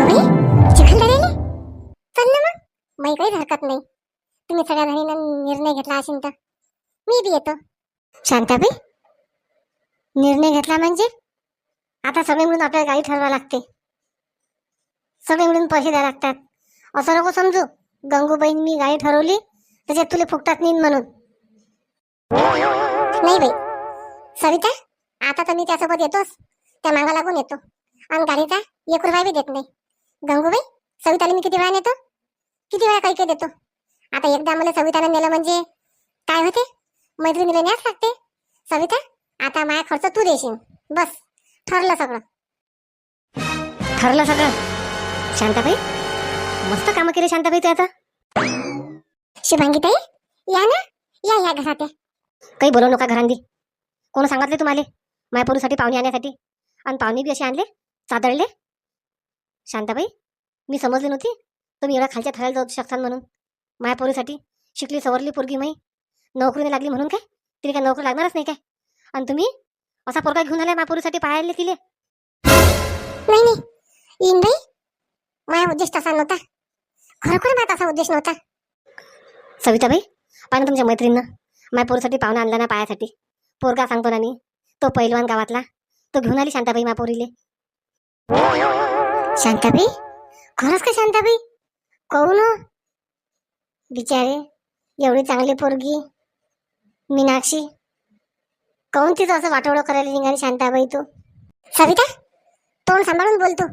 चिखलदऱ्याला चल ना मग. काहीच हरकत नाही. तुम्ही सगळ्या जणीनं निर्णय घेतला असेल तर. मी बी येतो. शांताबाई निर्णय घेतला म्हणजे? आता सगळे मिळून आपल्याला गाडी ठरवा लागते. सगळे मिळून पैसे द्यावे लागतात. असं नको समजू. गंगूबाईन मी गाडी ठरवली त्याच्यात तुला फुकटात नेईन म्हणून. नाही बाई. सविता आता तर मी त्यासोबत येतोच. त्या मागा लागून येतो. आणि गाडीचा एक रुपया बी देत नाही. गंगूबाई सविताला मी किती वेळा नेतो? किती वेळा काही काही देतो? आता एकदा मला सवितानं नेलं म्हणजे काय होते? मैत्रिणीला न्यास लागते. सविता आता माझा खर्च तू देशील. बस ठरलं सगळं. ठरलं सगळं? शांताबाई मस्त कामं केली शांताबाई तू आता. शुभांगीताई या ना. या या घरात या. काही बोलू नका घरांदी कोण सांगितले तुम्हाला? मायपोरीसाठी पाहुणे आणण्यासाठी आणि पाहुणे बी असे आणले चादळले शांताबाई मी समजले नव्हती. तुम्ही एवढ्या खालच्या थराला जाऊ शकता म्हणून. मायापोरीसाठी शिकली सवरली पोरगी माई. नोकरीने लागली म्हणून काय? तिने काय नोकरी लागणारच नाही काय? आणि तुम्ही? असा पोरगा घेऊन आलाय मायापोरीसाठी पाहायला तिले. नाही नाही. येईन बाई. माझा उद्देश तसा नव्हता. खरोखर माझा तसा उद्देश नव्हता. सविताबाई पाहिजे तुमच्या मैत्रिणीनं. मायापोरीसाठी पाहुणा आणला ना पायासाठी. पोरगा सांगतो ना मी. तो पैलवान गावातला. तो घेऊन आली शांताबाई मापोरीले शांताबाई? खरंच का शांताबाई? कहू ना. बिचारे एवढी चांगली पोरगी मीनाक्षी. काऊन तिचं असं वाटोळं करायला निघाली शांताबाई तू. सविता तोंड सांभाळून बोलतो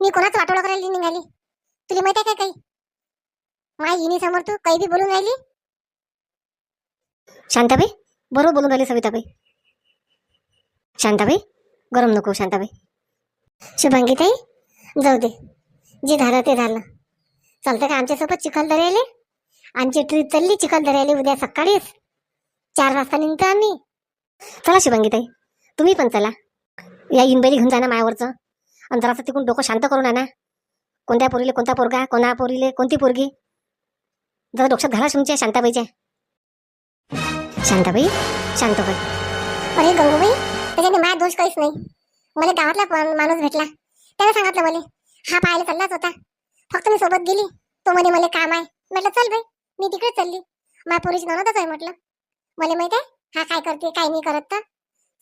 मी कोणाच वाटोळं करायला निघाली? तुला माहिती आहे काय काही? माय हिनी समोर तू काही बी बोलून राहिली? शांताबाई बरोबर बोलून राहिली सविताबाई. शांताबाई गरम नको शांताबाई. शुभांगी ताई जाऊ दे. जे झालं ते झालं. चालतं का? आमच्यासोबत चिखलदऱ्याले आमची ट्रीप चालली चिखलदऱ्याले उद्या सकाळीच. चार वाजता निघतो आम्ही. चला शुभांगीताई. तुम्ही पण चला. या इनबैली घेऊन जाणं मायावरचं. आणि जरासं तिकडून डोकं शांत करून आणा. कोणत्या पोरीले कोणता पोरगा कोणा पोरीले कोणती पोरगी? जरा डोक्यात घाला तुमच्या शांताबाईच्या. शांताबाई? शांताबाई. अरे गंगूबाई त्याच्याने माझा दोष काहीच नाही. मला गावातला माणूस भेटला. त्याने सांगितलं मला. हा पाहायला चाललाच होता. फक्त मी सोबत गेली. तो म्हणे मला काम आहे. म्हटलं चल बाई मी तिकडे चालली. माझ्या पोरीची नवतच आहे म्हटलं. मला माहीत आहे? हा काय करते काय नाही करत तर?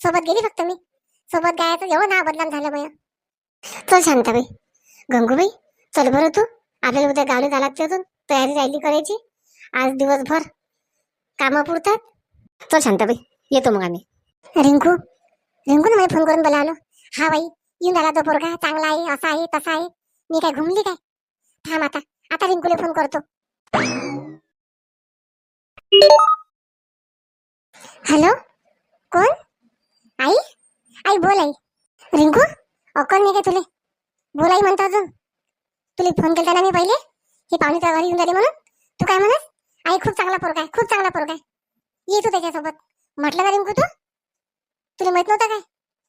सोबत गेली फक्त मी. सोबत गायचं एवढं ना बदनाम झालं मग चल शांताबाई. गंगूबाई चल बरं तू. आपल्याला उद्या गावले झाला अजून. तयारी राहिली करायची. आज दिवसभर कामं पुरतात. चल शांताबाई येतो मग आम्ही. रिंकू रिंकू मला फोन करून बोलावलं. हा बाई येऊन राहिला तो पोरगा चांगला आहे असा आहे तसा आहे. मी काय घुमली काय? थांब आता. आता रिंकूला फोन करतो. हॅलो कोण? आई? आई बोल आई. रिंकू? अक्कल नाही काय तुले? बोल आई म्हणतो अजून. तुला फोन केला ना मी पहिले? हे पाहुणे घरी येऊन झाले म्हणून? तू काय म्हणत आई खूप चांगला पोरगा आहे खूप चांगला पोरगा आहे. ये तू त्याच्यासोबत. म्हटलं का रिंकू तू? तुला माहीत नव्हतं काय?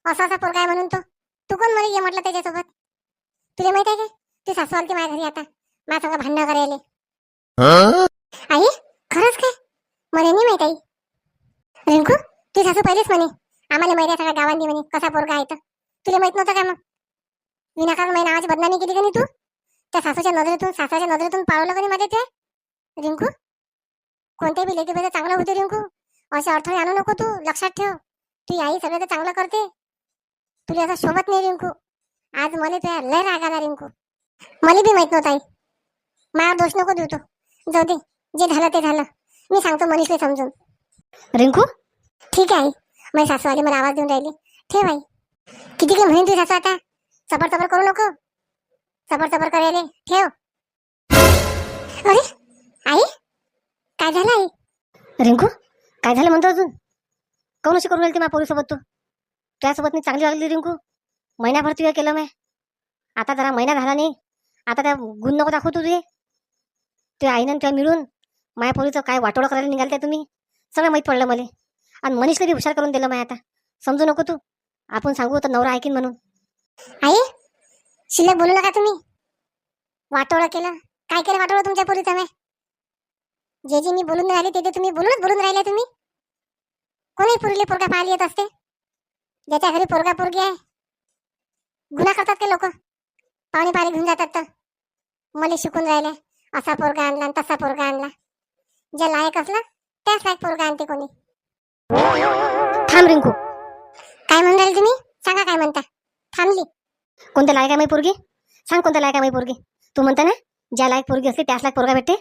असा असा पोरगा आहे म्हणून तो. तू कोण ये म्हटलं त्याच्यासोबत? तुला माहीत आहे काय ती सासू आलती माझ्या घरी आता. माझ्या सगळं भांडणं करायला. आई खरंच काय? मला नाही माहीत आई. रिंकू ती सासू पहिलेच म्हणे आम्हाला माहिती आहे सगळ्या गावांनी म्हणे कसा पोरगा आहे तर. तुला माहीत नव्हतं काय मग? विनाकारण माझ्या नावाची बदनामी केली का नाही तू? त्या सासूच्या नजरेतून सासाच्या नजरेतून पाळवलं का नाही माझ्या ते? रिंकू? कोणत्या बी लेकीमध्ये चांगलं होते रिंकू. असे अडथळे आणू नको तू. लक्षात ठेव. ती आई सगळं तर चांगलं करते. तुला असं शोभत नाही रिंकू. आज मला तुझ्या लय राग आला रिंकू. मला बी माहीत नव्हतं आई. माझा दोष नको देऊ तो. जाऊ दे जे झालं ते झालं. मी सांगतो मनीषला समजून. रिंकू? ठीक आहे आई. माझी सासू आली मला आवाज देऊन राहिली. ठेव आई. किती काय म्हणेन तुझी सासू आता? चपर चपर करू नको. चपर चपर करायले ठेव. अरे आई? काय झालं आई? रिंकू काय झालं म्हणतो अजून? कोण अशी करून राहिली ती माझ्या पोरीसोबत तू? त्यासोबत मी चांगली वागली रिंकू. महिनाभर तुझ्या केलं मी. आता जरा महिना झाला नाही. आता त्या गुण नको दाखवतो तुझे. तुझ्या आईनं तुझ्या मिळून माया पोरीचं काय वाटोळं करायला निघाल त्या तुम्ही? सगळं माहीत पडलं मला. आणि मनीषला बी हुशार करून दिलं माय आता. समजू नको तू. आपण सांगू तर नवरा ऐकीन म्हणून. आई शिल्लक बोलू नका तुम्ही. वाटोळं केलं. काय केलं वाटोळं तुमच्या पोरीचं मी? जे जे मी बोलून राहिले ते ते तुम्ही बोलूनच बोलून राहिले तुम्ही. कोणी पुरीले पोरगा पाहिली येत असते? ज्याच्या घरी पोरगा पोरगी आहे. गुन्हा करतात ते लोक. पाणी पाणी घेऊन जातात तर. मला शिकून राहिले. असा पोरगा आणला आणि तसा पोरगा आणला. ज्या लायक असला त्याच लायक पोरगा आणते कोणी. थांब रिंकू. काय म्हणून राहिले तुम्ही? सांगा काय म्हणता. थांबली. कोणत्या लायक आहे माई पोरगी? सांग कोणत्या लायक आहे माई पोरगी. तू म्हणता ना ज्या लायक पोरगी असते त्याच लायक पोरगा भेटते.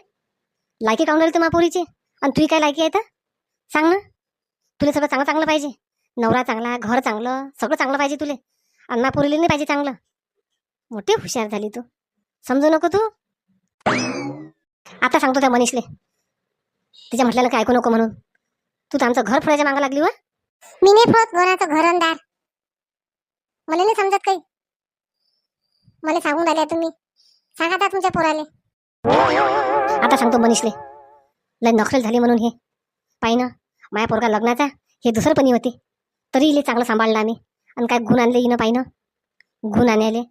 लायकी काऊन राहिली तुम्हा पोरीची? आणि तुही काय लायकी आहे तर? सांग ना. तुला सगळं चांगलं चांगलं पाहिजे. नवरा चांगला घर चांगलं सगळं चांगलं पाहिजे तुले. मा पोरीला नाही पाहिजे चांगलं. मोठी हुशार झाली तू. समजू नको तू? आता सांगतो त्या मनीषले. तिच्या म्हटल्यानं काय ऐकू नको म्हणून. तू तर आमचं घर फोडायच्या मागं लागली वा. मी नाही फोत घराचं घरंदार. मला नाही समजत काही. मला सांगून राहिल्या तुम्ही. सांगा आता तुमच्या पोराले. आता सांगतो मनीषले. लय नखरेल झाली म्हणून हे. पाहि ना माया पोरगा लग्नाचा हे दुसरं पणी होते. तरी इले चांगलं सांभाळलं आम्ही. आणि काय गुण आणले इनं पाहिनं गुण आणायले.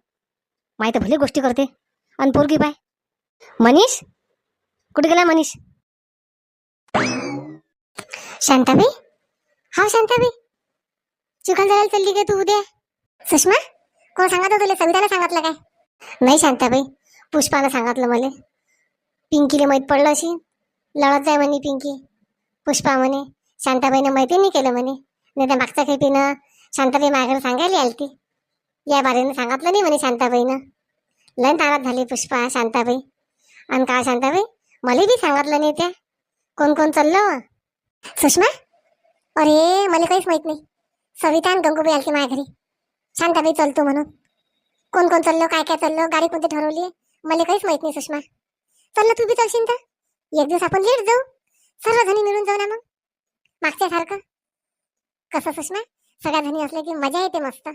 माय तर भले गोष्टी करते. आणि पोरगी पाय. मनीष? कुठे गेला मनीष? शांताबाई? हा शांताबाई. चिखलदऱ्याला चालली काय तू उद्या. सुषमा कोण सांगत तुला? सविताला सांगितलं काय? नाही शांताबाई. पुष्पानं सांगितलं मला. पिंकीला माहीत पडलं अशी लढत जाय म्हणे पिंकी. पुष्पा म्हणे शांताबाईनं माहिती नाही केलं म्हणे. नाही तर मागच्या खेपीनं शांताबाई माझ्याकडे सांगायला आलती. या बारेनं सांगितलं नाही म्हणे शांताबाईनं. लय तारात झाली पुष्पा शांताबाई. आणि काय शांताबाई? मला बी सांगितलं नाही त्या. कोण कोण चाललं सुषमा? अरे मला काहीच माहीत नाही. सविता आणि गंगूबाई आलती माझ्या घरी. शांताबाई चालतो म्हणून. कोण कोण चाललो काय काय चाललो गाडी कोणती ठरवली मला काहीच माहीत नाही सुषमा. चाललं तू बी चालशील तर. एक दिवस आपण लेट जाऊ. सर्वजणी मिळून जाऊ ना मग. मागच्या सारखं. कसं सुषमा? सगळ्या जणी असल्या की मजा येते मस्त.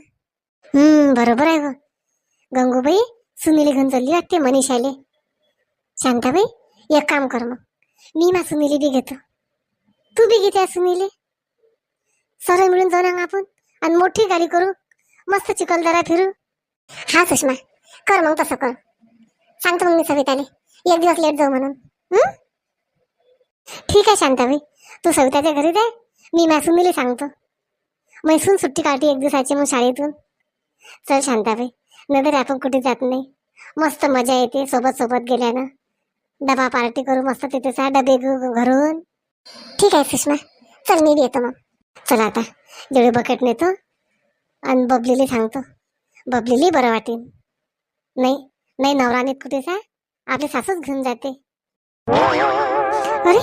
हम्म बरोबर आहे गंगूबाई सुनील घेऊन चालली वाटते मनीषाले. शांताबाई एक काम कर मग. मी मा सुनीली बी घेतो. तू बी घेते सुनीले सर्व मिळून जाऊ ना आपण. आणि मोठी गाडी करू. मस्त चिखलदरा फिरू. हा सुषमा कर मग तसं कर. सांगतो मग मी सविताले. एक दिवस लेट जाऊ म्हणून. ठीक आहे शांताबाई. तू सविताच्या घरी जाय. मी मॅसुनीला सांगतो. मैसून सुट्टी काढली एक दिवसाची मग शाळेतून. चल शांताबाई नंतर आपण कुठे जात नाही. मस्त मजा येते सोबत सोबत गेल्यानं. डबा पार्टी करू मस्त तिथे सा डबे घेऊ घरून. ठीक आहे सुषमा चल मी येतो मग. चल आता जेवढे बकेट नेतो आणि बबलीला सांगतो. बबलीला बरं वाटेल. नाही नाही नवरानीत कुठे सा आपली सासूच घेऊन जाते. अरे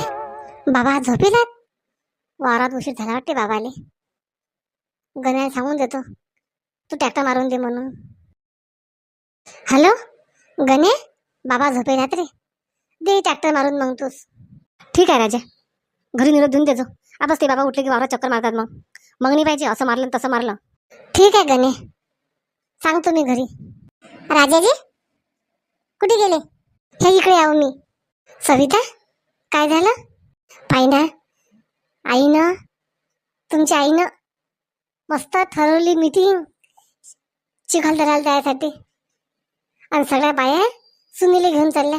बाबा झोपेलात? वावरात उशीर झाला वाटते बाबाले. गण्याला सांगून देतो. तू टॅक्टर मारून दे म्हणून. हॅलो गणे? बाबा झोपेलात रे दे टॅक्टर मारून मग तूच. ठीक आहे राजा. घरी निरोप देऊन देतो आपस ते बाबा उठले की वावरात चक्कर मारतात मग. मग नाही पाहिजे असं मारलं तसं मारलं. ठीक आहे गणे. सांगतो मी घरी. राजाजी? कुठे गेले? हे इकडे आहो मी. सविता काय झालं? पाहिना आईनं? तुमच्या आईनं? मस्त ठरवली मीटिंग चिखलदऱ्याला जायसाठी. आणि सगळ्या बाया सुनीले घेऊन चालल्या.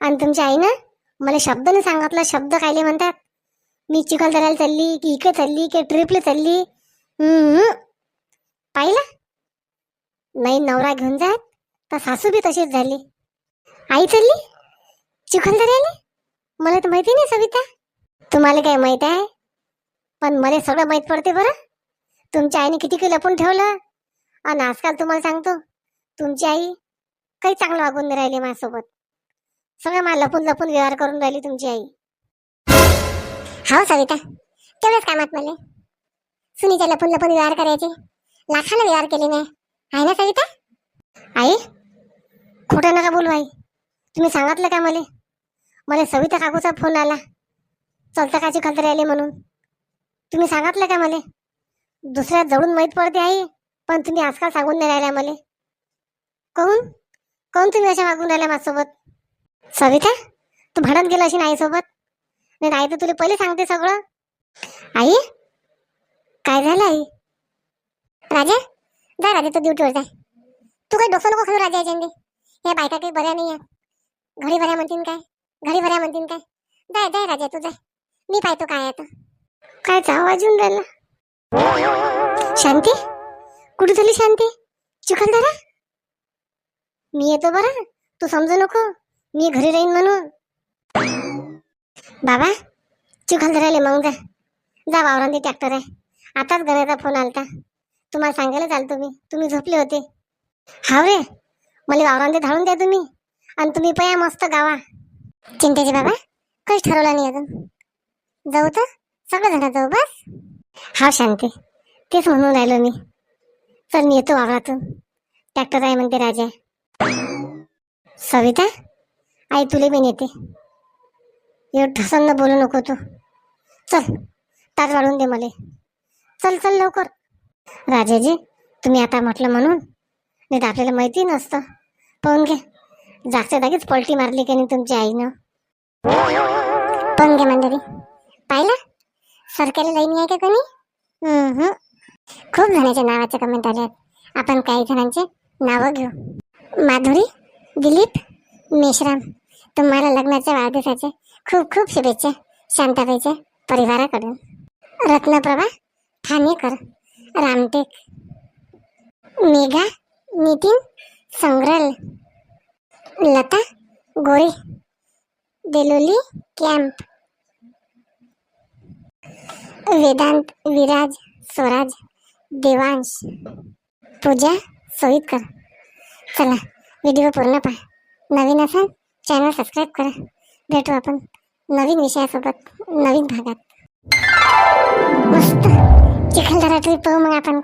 आणि तुमच्या आईनं मला शब्दाने सांगितला शब्द कायले म्हणतात. मी चिखलदऱ्याला चालली की इकडे चालली की ट्रिपला चालली. पाहिलं? नाही नवरा घेऊन जात तर सासू बी तशीच झाली. आई चालली? चिखलदऱ्याला मला तर माहिती नाही सविता. तुम्हाला काय माहीत आहे? पण मला सगळं माहीत पडते बरं. तुमच्या आईने किती काही लपून ठेवलं? आणि आजकाल तुम्हाला सांगतो तुमची आई काही चांगलं वागून नाही राहिली माझ्यासोबत. सगळं मला लपून लपून व्यवहार करून राहिली तुमची आई. हो सविता तेवढंच कामात मला सुनीच्या लपून लपून व्यवहार करायचे? लाखानं व्यवहार केले नाही आहे ना सविता? आई खोटं नका बोलू आई. तुम्ही सांगितलं का मला? मला सविता काकूचा फोन आला. चलता काची खालतरी आले म्हणून. तुम्ही सांगितलं का मला? दुसऱ्या जवळून माहीत पडते आई पण तुम्ही आजकाल सांगून नाही राहिल्या मला. कहून कहून तुम्ही अशा वागून राहिल्या माझ्यासोबत? सविता तू भांडत गेला अशी आईसोबत? नाही आई तर तुला पहिले सांगते सगळं. आई काय झालं आई? राजा जा राजा तू ड्युटीवर जाय तू काही डोकं नको खाऊ राजा याच्याने या बायका काही बऱ्या नाही आहे घडी बऱ्या म्हणतीन काय? घडी बऱ्या म्हणतीन काय? जाय जाय राजा तू जाय मी पाहतो काय आता. काय कायचा आवाज येऊन राहिला. शांती? कुठे झाली शांती? चिखलदरा? मी येतो बरं. तू समजू नको. मी घरी राहीन म्हणून. बाबा चिखल मग जा. जा वावरांती ट्रॅक्टर आहे. आताच घराचा फोन आलता. तुम्हाला सांगायला चालतो मी. तुम्ही झोपले होते. हाव रे. मला वावरांती धाडून द्या तुम्ही. आणि तुम्ही पया मस्त गावा. चिंतेचे बाबा कश ठरवलं नाही अजून? जाऊ तर. सगळं जण जाऊ बस. हा शांती. तेच म्हणून राहिलो मी. चल मी येतो वावरातून. ट्रॅक्टर आहे म्हणते राजा. सविता? आई तुले मी येते एवढं ठसन बोलू नको तू. चल ताट वाढून दे मला. चल चल लवकर. राजाजी तुम्ही आता म्हटलं म्हणून. नाही तर आपल्याला माहिती नसतं. पाहून घे. जागच्या जागीच पलटी मारली की नाही तुमच्या आईनं. पाहून घ्या मंडळी. पाहिलं? सरकारी लाईन आहे का कोणी? हम्म. खूप जणांच्या नावाचे कमेंट आले आहेत. आपण काही जणांचे नावं घेऊ. माधुरी दिलीप मेश्राम. तुम्हाला लग्नाच्या वाढदिवसाचे खूप खूप शुभेच्छा. शांताबाईच्या परिवाराकडून रत्नप्रभा ठाणेकर रामटेक. मेघा नितीन संग्रल. लता गोरे. देलोली कॅम्प. वेदांत विराज स्वराज देवांश. पूजा सोईतकर चला व्हिडिओ पूर्ण पहा. नवीन असाल चॅनल सबस्क्राईब करा. भेटू आपण नवीन विषयासोबत नवीन भागात. मस्त. चिखलदरा ट्रिप पाहू मग आपण